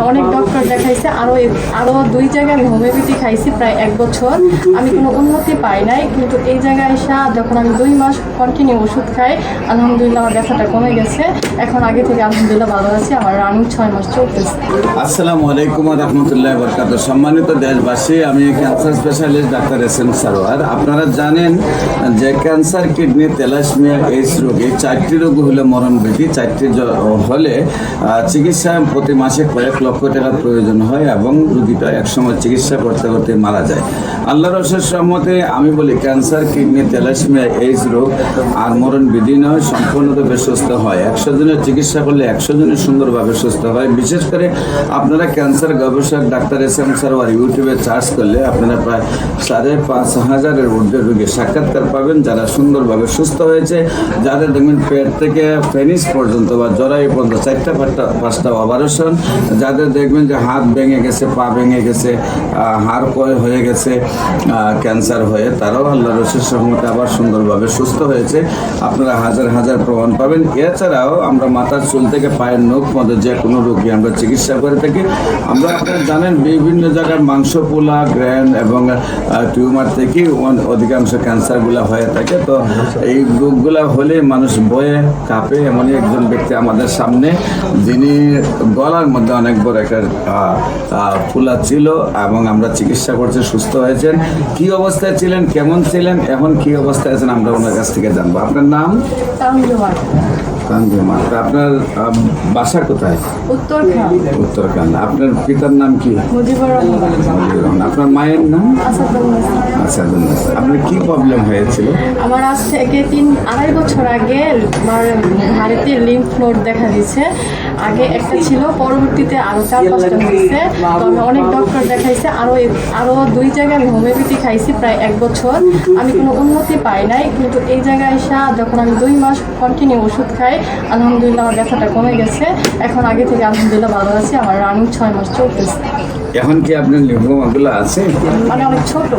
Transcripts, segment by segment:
আমি অনেক দেখাইছি আরও আরও দুই জায়গায় আমি হোমিওপ্যাথি খাইছি প্রায় এক বছর। আমি কোনো উন্নতি পাই নাই, কিন্তু এই জায়গায় এসে যখন আমি দুই মাস কন্টিনিউ ওষুধ খাই, আলহামদুলিল্লাহ আমার ব্যথাটা কমে গেছে। এখন আগে থেকে আলহামদুলিল্লাহ ভালো আছি, আমার রানিং ছয় মাস চলতেছে। আসসালামু আলাইকুম রহমতুল্লাহ বরকাত সম্মানিত দেশবাসী, আমি cancer specialist doctor S M Sarwar. আপনারা জানেন যে ক্যান্সার কিডনি তেলাসমিয়া এইস রোগ চারটি রোগ হলে মরণ ব্যাধি, চারটি হলে চিকিৎসা প্রতি মাসে কয়েক লক্ষ টাকার প্রয়োজন। হয় এবং রোগীটা একসময় চিকিৎসা করতে করতে মারা যায়। আল্লাহ রসের সম্মতে আমি বলি, ক্যান্সার, কিডনি তেলাসমিয়া এইস রোগ আর মরণ বিধি নয়, সম্পূর্ণরূপে সুস্থ হয়। একশো জনের চিকিৎসা করলে একশো জনের সুন্দরভাবে সুস্থ হয়। বিশেষ করে আপনারা ক্যান্সার গবেষক, ডাক্তার এস এম সারওয়ার ইউটিউবে চার্জ করলে আপনারা প্রায় সাড়ে পাঁচ হাজারের ঊর্ধ্বে রোগী সাক্ষাৎকার পাবেন, যারা সুন্দরভাবে সুস্থ হয়েছে, যাদের দেখবেন পেট থেকে ফেনিস পর্যন্ত বা জরাই পর্যন্ত চারটা পাঁচটা পাঁচটা অপারেশন যাদের দেখবেন যে হাত ভেঙে গেছে, পা ভেঙে গেছে হাড় ক্ষয় হয়ে গেছে ক্যান্সার হয়ে তারাও আল্লাহ রসের সহমতে আবার সুন্দরভাবে সুস্থ হয়েছে। আপনারা হাজার হাজার প্রমাণ পাবেন। এছাড়াও আমরা মাথার চুল থেকে পায়ের নখ মধ্যে যে কোনো রোগী আমরা চিকিৎসা করে থাকি। আমরা আপনারা জানেন বিভিন্ন জায়গায় মাংস পোলা গ্র্যান্ড এবং টিউমার থেকে অধিকাংশ ক্যান্সারগুলো হয়ে থাকে। তো এই রোগগুলো হলে মানুষ বয়ে, কাঁপে এমনই একজন ব্যক্তি আমাদের সামনে, যিনি গলার মধ্যে অনেক বড় একটা ফুলা ছিল এবং আমরা চিকিৎসা করছি, সুস্থ হয়েছেন। কি অবস্থায় ছিলেন, কেমন ছিলেন, এখন কি অবস্থায় আছেন, আমরা ওনার কাছ থেকে জানব। আপনার নাম? আপনার বাসা কোথায়? উত্তরকান্ড আপনার পিতার নাম কি। আপনার মায়ের নাম? আচ্ছা আপনার কি প্রবলেম হয়েছিল? আমার আজ থেকে তিন আড়াই বছর আগে আমার হাড়িতে লিম্ফ নোড দেখা দিচ্ছে আগে একটা ছিল পরবর্তীতে আরও চার পাঁচটা হয়েছে। তো আমি অনেক ডক্টর দেখাইছি। আরও আরও দুই জায়গায় আমি হোমিওপ্যাথি খাইছি প্রায় এক বছর। আমি কোনো উন্নতি পাই নাই কিন্তু এই জায়গায় এসে যখন আমি দুই মাস কন্টিনিউ ওষুধ খাই আলহামদুলিল্লাহ আমার ব্যথাটা কমে গেছে। এখন আগে থেকে আলহামদুলিল্লাহ ভালো আছি। আমার রানিং ছয় মাস চলতেছে। এখন কি আপনার লিম্ফোমাগুলো আছে? মানে অনেক ছোট।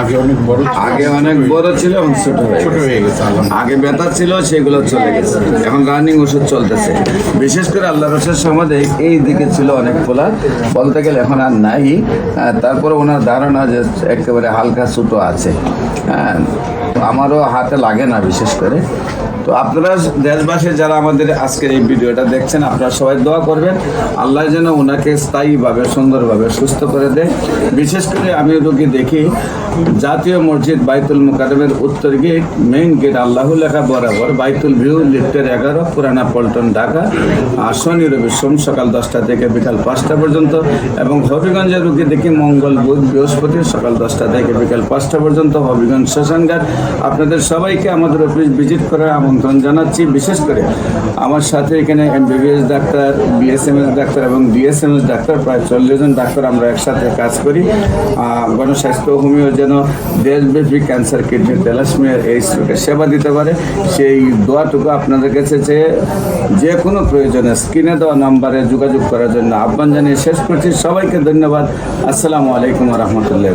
আগে অনেক বড় আগে অনেক বড় ছিল এখন ছোট হয়ে ছোট গেছে। হয়ে গেছে আগে ব্যথা ছিল সেগুলো চলে গেছে। এখন রানিং ওষুধ চলতেছে। বিশেষ করে আল্লাহ রসের সমাধে এই দিকে ছিল অনেক ফোলা বলতে গেলে এখন আর নাই। তারপরে ওনার ধারণা যে একেবারে হালকা ছোটো আছে। হ্যাঁ আমারও হাতে লাগে না বিশেষ করে। তো আপনারা দেশবাসী যারা আমাদের আজকের এই ভিডিওটা দেখছেন, আপনারা সবাই দোয়া করবেন। আল্লাহ যেন ওনাকে স্থায়ীভাবে, সুন্দরভাবে সুস্থ করে দেয়। বিশেষ করে আমি রোগী দেখি, জাতীয় মসজিদ বাইতুল মুকারমের উত্তর গেট মেইন গেট আল্লাহ লেখা বরাবর, বাইতুল ভিউ, লিফটের এগারো, পুরানা পল্টন, ঢাকা। আর শনি, রবি, সোম সকাল দশটা থেকে বিকাল পাঁচটা পর্যন্ত এবং হবিগঞ্জের রুগী দেখি মঙ্গল, বুধ, বৃহস্পতি সকাল দশটা থেকে বিকাল পাঁচটা পর্যন্ত হবিগঞ্জ শ্মশানঘাট। আপনাদের সবাইকে আমাদের অফিস ভিজিট করার আমন্ত্রণ জানাচ্ছি। বিশেষ করে আমার সাথে এখানে এমবিবিএস ডাক্তার বিএসএমএস ডাক্তার এবং ডিএসএমএস ডাক্তার, প্রায় চল্লিশ জন ডাক্তার আমরা একসাথে কাজ করি। গণস্বাস্থ্য হোমিও যেন দেশব্যাপী ক্যান্সার কিডনি তেলাসমিয়া এই সেবা দিতে পারে। সেই দোয়াটুকু আপনাদের কাছে যে যে কোনো প্রয়োজনে স্ক্রিনে দেওয়া নাম্বারে যোগাযোগ করার জন্য আহ্বান জানিয়ে শেষ করছি। সবাইকে ধন্যবাদ। আসসালামু আলাইকুম রহমতুল্লাহ